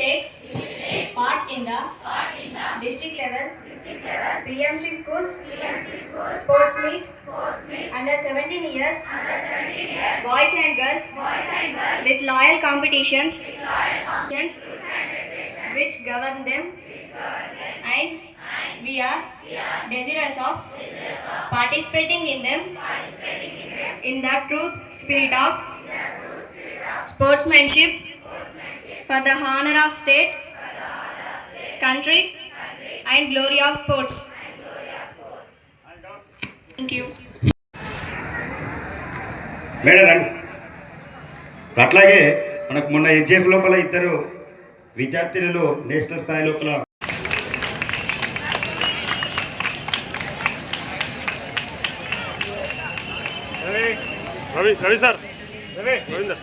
take, part in the, district level, BMC PMC schools, sports, meet under 17 years, boys, and girls, with loyal competitions, which govern them, and, we are, desirous, of participating in them, in, the the true spirit of sportsmanship for the honor of state, country, and glory of sports. Thank you. Madam రండి అట్లాగే మనకు మొన్న HF లోపల ఇద్దరు విద్యార్థినులు national స్థాయి లోపల Ravi Ravi Ravi sir Ravi Ravinder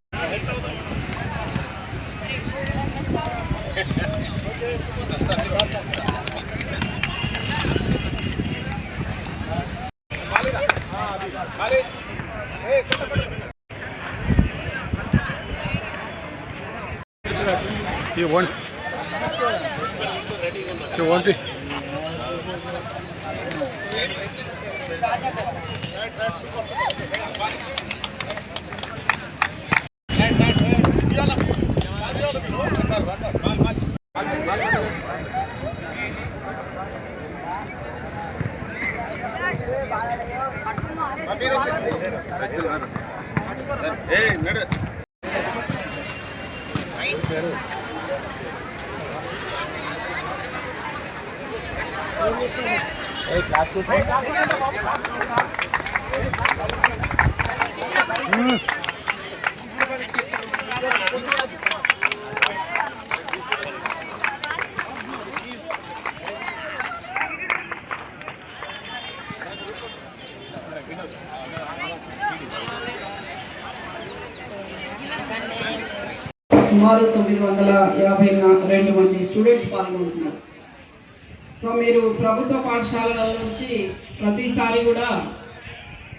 You want? You want it? Hmm సుమారు తొమ్మిది వందల యాభై రెండు మంది స్టూడెంట్స్ పాల్గొంటున్నారు. సో మీరు ప్రభుత్వ పాఠశాలల నుంచి ప్రతిసారి కూడా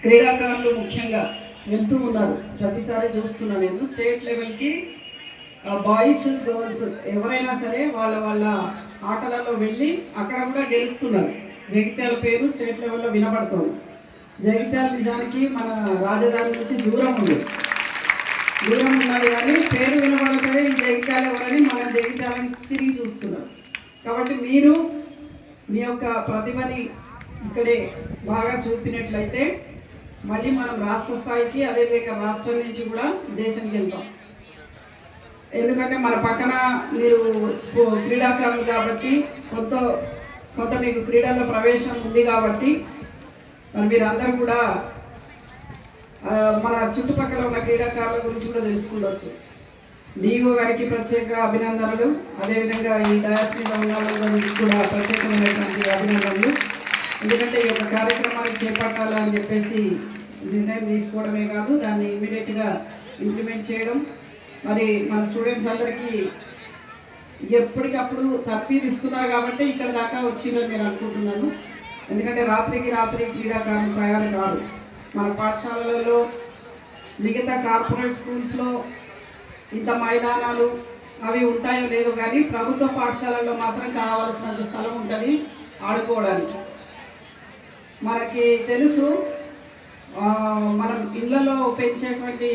క్రీడాకారులు ముఖ్యంగా వెళ్తూ ఉన్నారు. ప్రతిసారి చూస్తున్నా నేను. స్టేట్ లెవెల్కి బాయ్స్ గర్ల్స్ ఎవరైనా సరే వాళ్ళ వాళ్ళ ఆటలలో వెళ్ళి అక్కడ కూడా గెలుస్తున్నారు. జగిత్యాల పేరు స్టేట్ లెవెల్లో వినబడుతుంది జగిత్యాల నిజానికి మన రాజధాని నుంచి దూరం ఉంది. దూరం ఉన్నది కానీ పేరు వినబడతాయి ఈ జగిత్యాల ఎవరని మన జగిత్యాలను తిరిగి చూస్తున్నారు కాబట్టి మీరు మీ యొక్క ప్రతిభని ఇక్కడే బాగా చూపినట్లయితే మళ్ళీ మనం రాష్ట్ర స్థాయికి అదేవిధంగా రాష్ట్రం నుంచి కూడా దేశానికి వెళ్తాం. ఎందుకంటే మన పక్కన మీరు క్రీడాకారులు కాబట్టి కొంత కొంత మీకు క్రీడల్లో ప్రవేశం ఉంది కాబట్టి మరి మీరందరూ కూడా మన చుట్టుపక్కల ఉన్న క్రీడాకారుల గురించి కూడా తెలుసుకోవచ్చు డిఓ గారికి ప్రత్యేక అభినందనలు. అదేవిధంగా ఈ డయాస్ మీద ఉన్న కూడా ప్రత్యేకమైనటువంటి అభినందనలు. ఎందుకంటే ఈ యొక్క కార్యక్రమాన్ని చేపట్టాలని చెప్పేసి నిర్ణయం తీసుకోవడమే కాదు దాన్ని ఇమీడియట్గా ఇంప్లిమెంట్ చేయడం. మరి మన స్టూడెంట్స్ అందరికీ ఎప్పటికప్పుడు తర్ఫీదు ఇస్తున్నారు కాబట్టి ఇక్కడ దాకా వచ్చిందని నేను అనుకుంటున్నాను. ఎందుకంటే రాత్రికి రాత్రి క్రీడాకారులు తయారు కాదు. మన పాఠశాలలలో మిగతా కార్పొరేట్ స్కూల్స్లో ఇంత మైదానాలు అవి ఉంటాయో లేదో కానీ ప్రభుత్వ పాఠశాలల్లో మాత్రం కావాల్సినంత స్థలం ఉంటుంది ఆడుకోవడానికి. మనకి తెలుసు మనం ఇళ్ళలో పెంచేటువంటి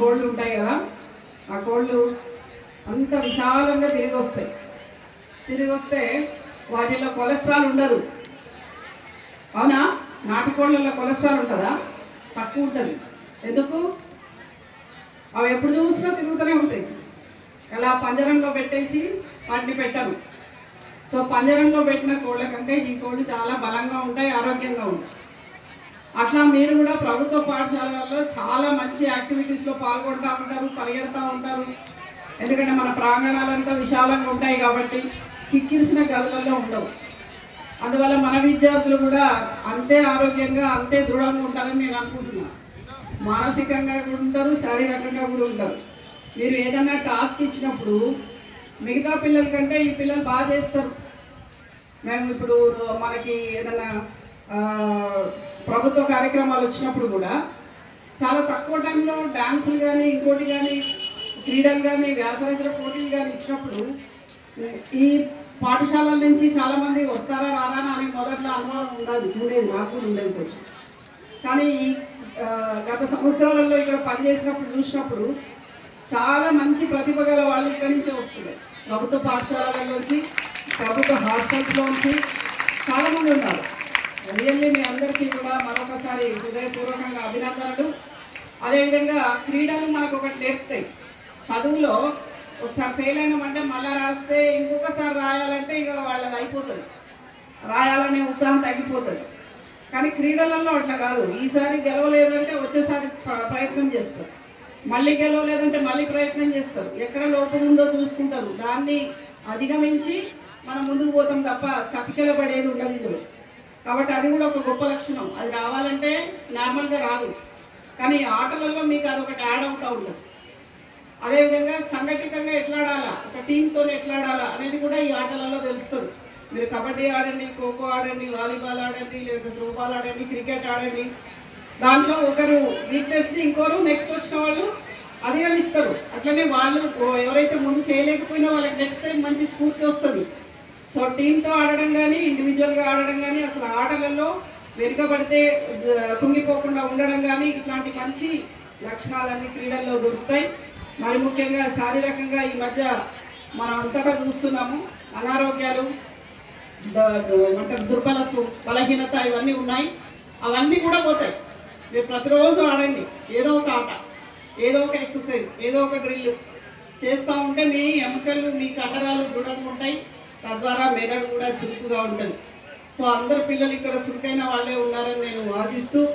కోళ్ళు ఉంటాయి కదా ఆ కోళ్ళు అంత విశాలంగా తిరిగి వస్తాయి. తిరిగి వస్తే వాటిలో కొలెస్ట్రాల్ ఉండదు. అవునా? నాటు కోళ్ళల్లో కొలెస్ట్రాల్ ఉంటుందా? తక్కువ ఉంటుంది. ఎందుకు? అవి ఎప్పుడు చూసినా తిరుగుతూనే ఉంటాయి. అలా పంజరంలో పెట్టేసి వాటిని పెట్టరు. సో పంజరంలో పెట్టిన కోళ్ళ కంటే ఈ కోళ్ళు చాలా బలంగా ఉంటాయి ఆరోగ్యంగా ఉంటాయి. అట్లా మీరు కూడా ప్రభుత్వ పాఠశాలల్లో చాలా మంచి యాక్టివిటీస్లో పాల్గొంటూ ఉంటారు పరిగెడతా ఉంటారు. ఎందుకంటే మన ప్రాంగణాలంతా విశాలంగా ఉంటాయి కాబట్టి కిక్కిరిసిన గదులలో ఉండవు. అందువల్ల మన విద్యార్థులు కూడా అంతే ఆరోగ్యంగా అంతే దృఢంగా ఉంటారని నేను అనుకుంటున్నాను. మానసికంగా కూడా ఉంటారు శారీరకంగా కూడా ఉంటారు. మీరు ఏదైనా టాస్క్ ఇచ్చినప్పుడు మిగతా పిల్లల కంటే ఈ పిల్లలు బాగా చేస్తారు. మేము ఇప్పుడు మనకి ఏదైనా ప్రభుత్వ కార్యక్రమాలు వచ్చినప్పుడు కూడా చాలా తక్కువ టైంలో డ్యాన్సులు కానీ ఇంకోటి కానీ క్రీడలు కానీ వ్యాసరచన పోటీలు కానీ ఇచ్చినప్పుడు ఈ పాఠశాలల నుంచి చాలామంది వస్తారా రారా అని మొదట్లో అనుమానం ఉండదు. ఉండేది నాకు కూడా ఉండేది కొంచెం. కానీ గత సంవత్సరాలలో ఇక్కడ పనిచేసినప్పుడు చూసినప్పుడు చాలా మంచి ప్రతిభ గల వాళ్ళు ఇక్కడి నుంచి వస్తున్నారు. ప్రభుత్వ పాఠశాలలోంచి ప్రభుత్వ హాస్టల్స్లోంచి చాలామంది ఉన్నారు. రియల్లీ మీ అందరికీ కూడా మరొకసారి హృదయపూర్వకంగా అభినందనలు. అదేవిధంగా క్రీడలు మనకు ఒకటి నేర్పుతాయి. చదువులో ఒకసారి ఫెయిల్ అయినామంటే మళ్ళీ రాస్తే ఇంకొకసారి రాయాలంటే ఇక వాళ్ళది అయిపోతుంది. రాయాలనే ఉత్సాహం తగ్గిపోతుంది. కానీ క్రీడలలో అట్లా కాదు. ఈసారి గెలవలేదంటే వచ్చేసారి ప్రయత్నం చేస్తారు. మళ్ళీ గెలవలేదంటే మళ్ళీ ప్రయత్నం చేస్తారు. ఎక్కడ లోపం ఉందో చూసుకుంటారు. దాన్ని అధిగమించి మనం ముందుకు పోతాం తప్ప చతికెల పడేది ఉండదు ఇందులో. కాబట్టి అది కూడా ఒక గొప్ప లక్షణం. అది రావాలంటే నార్మల్గా రాదు. కానీ ఆటలలో మీకు అదొకటి యాడ్ అవుతూ ఉంటుంది. అదేవిధంగా సంఘటితంగా ఎట్లా ఆడాలా ఒక టీంతో ఎట్లా ఆడాలా అనేది కూడా ఈ ఆటలలో తెలుస్తుంది. మీరు కబడ్డీ ఆడండి ఖోఖో ఆడండి వాలీబాల్ ఆడండి లేదా త్రోబాల్ ఆడండి క్రికెట్ ఆడండి. దాంట్లో ఒకరు వీక్నెస్ని ఇంకోరు నెక్స్ట్ వచ్చిన వాళ్ళు అధిగమిస్తారు అట్లనే వాళ్ళు ఎవరైతే ముందు చేయలేకపోయినా వాళ్ళకి నెక్స్ట్ టైం మంచి స్ఫూర్తి వస్తుంది. సో టీంతో ఆడడం కానీ ఇండివిజువల్గా ఆడడం కానీ అసలు ఆటలలో వెనుకబడితే కుంగిపోకుండా ఉండడం కానీ ఇట్లాంటి మంచి లక్షణాలన్నీ క్రీడల్లో దొరుకుతాయి. మరి ముఖ్యంగా శారీరకంగా ఈ మధ్య మనం అంతటా చూస్తున్నాము. అనారోగ్యాలు ఏమంటారు? దుర్బలత్వం బలహీనత ఇవన్నీ ఉన్నాయి. అవన్నీ కూడా పోతాయి. మీరు ప్రతిరోజు ఆడండి. ఏదో ఒక ఆట ఏదో ఒక ఎక్సర్సైజ్ ఏదో ఒక డ్రిల్ చేస్తూ ఉంటే మీ ఎముకలు మీ కండరాలు దృఢంగా ఉంటాయి. తద్వారా మెదడు కూడా చురుకుగా ఉంటుంది. సో అందరు పిల్లలు ఇక్కడ చురుకైన వాళ్ళే ఉన్నారని నేను ఆశిస్తూ